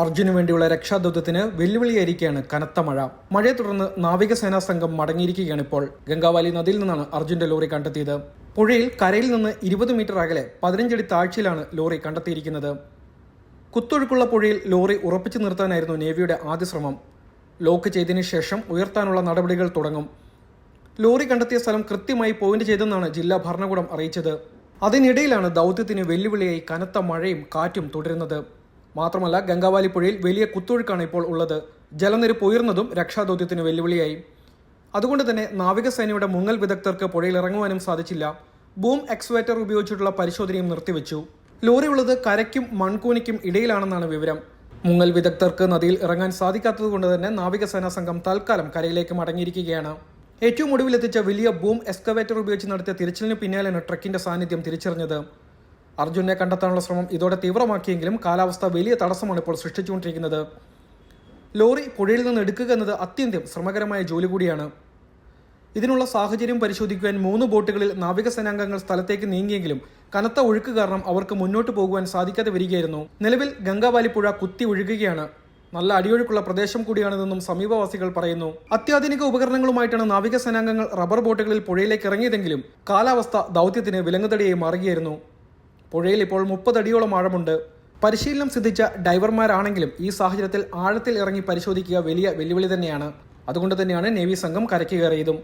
അർജുന് വേണ്ടിയുള്ള രക്ഷാദൗത്യത്തിന് വെല്ലുവിളിയായിരിക്കുകയാണ് കനത്ത മഴ. മഴയെ തുടർന്ന് നാവികസേനാ സംഘം മടങ്ങിയിരിക്കുകയാണ് ഇപ്പോൾ. ഗംഗാവാലി നദിയിൽ നിന്നാണ് അർജുന്റെ ലോറി കണ്ടെത്തിയത്. പുഴയിൽ കരയിൽ നിന്ന് ഇരുപത് മീറ്റർ അകലെ പതിനഞ്ചടി താഴ്ചയിലാണ് ലോറി കണ്ടെത്തിയിരിക്കുന്നത്. കുത്തൊഴുക്കുള്ള പുഴയിൽ ലോറി ഉറപ്പിച്ചു നിർത്താനായിരുന്നു നേവിയുടെ ആദ്യ ശ്രമം. ലോക്ക് ചെയ്തതിനു ശേഷം ഉയർത്താനുള്ള നടപടികൾ തുടങ്ങും. ലോറി കണ്ടെത്തിയ സ്ഥലം കൃത്യമായി പോയിന്റ് ചെയ്തെന്നാണ് ജില്ലാ ഭരണകൂടം അറിയിച്ചത്. അതിനിടയിലാണ് ദൗത്യത്തിന് വെല്ലുവിളിയായി കനത്ത മഴയും കാറ്റും തുടരുന്നത്. മാത്രമല്ല ഗംഗാവാലി പുഴയിൽ വലിയ കുത്തൊഴുക്കാണ് ഇപ്പോൾ ഉള്ളത്. ജലനിരപ്പ് ഉയർന്നതും രക്ഷാദൗത്യത്തിന് വെല്ലുവിളിയായി. അതുകൊണ്ട് തന്നെ നാവികസേനയുടെ മുങ്ങൽ വിദഗ്ധർക്ക് പുഴയിൽ ഇറങ്ങുവാനും സാധിച്ചില്ല. ബൂം എക്സ്വേറ്റർ ഉപയോഗിച്ചിട്ടുള്ള പരിശോധനയും നിർത്തിവെച്ചു. ലോറി ഉള്ളത് കരയ്ക്കും മൺകൂനിക്കും ഇടയിലാണെന്നാണ് വിവരം. മുങ്ങൽ വിദഗ്ധർക്ക് നദിയിൽ ഇറങ്ങാൻ സാധിക്കാത്തതുകൊണ്ട് തന്നെ നാവികസേനാ സംഘം തൽക്കാലം കരയിലേക്ക് മടങ്ങിയിരിക്കുകയാണ്. ഏറ്റവും ഒടുവിലെത്തിച്ച വലിയ ബൂം എക്സ്കവേറ്റർ ഉപയോഗിച്ച് നടത്തിയ തിരച്ചിലിന് പിന്നാലെയാണ് ട്രക്കിന്റെ സാന്നിധ്യം തിരിച്ചറിഞ്ഞത്. അർജുനെ കണ്ടെത്താനുള്ള ശ്രമം ഇതോടെ തീവ്രമാക്കിയെങ്കിലും കാലാവസ്ഥ വലിയ തടസ്സമാണ് ഇപ്പോൾ സൃഷ്ടിച്ചുകൊണ്ടിരിക്കുന്നത്. ലോറി പുഴയിൽ നിന്ന് എടുക്കുക എന്നത് അത്യന്തം ശ്രമകരമായ ജോലി കൂടിയാണ്. ഇതിനുള്ള സാഹചര്യം പരിശോധിക്കുവാൻ മൂന്ന് ബോട്ടുകളിൽ നാവികസേനാംഗങ്ങൾ സ്ഥലത്തേക്ക് നീങ്ങിയെങ്കിലും കനത്ത ഒഴുക്ക് കാരണം അവർക്ക് മുന്നോട്ട് പോകുവാൻ സാധിക്കാതെ വരികയായിരുന്നു. നിലവിൽ ഗംഗാവാലി പുഴ കുത്തി ഒഴുകുകയാണ്. നല്ല അടിയൊഴുക്കുള്ള പ്രദേശം കൂടിയാണിതെന്നും സമീപവാസികൾ പറയുന്നു. അത്യാധുനിക ഉപകരണങ്ങളുമായിട്ടാണ് നാവികസേനാംഗങ്ങൾ റബ്ബർ ബോട്ടുകളിൽ പുഴയിലേക്ക് ഇറങ്ങിയതെങ്കിലും കാലാവസ്ഥ ദൗത്യത്തിന് വിലങ്ങുതടിയായി മാറുകയായിരുന്നു. പുഴയിൽ ഇപ്പോൾ മുപ്പതടിയോളം ആഴമുണ്ട്. പരിശീലനം സിദ്ധിച്ച ഡൈവർമാരാണെങ്കിലും ഈ സാഹചര്യത്തിൽ ആഴത്തിൽ ഇറങ്ങി പരിശോധിക്കുക വലിയ വെല്ലുവിളി തന്നെയാണ്. അതുകൊണ്ട് തന്നെയാണ് നേവി സംഘം കരയ്ക്ക് കയറിയതും.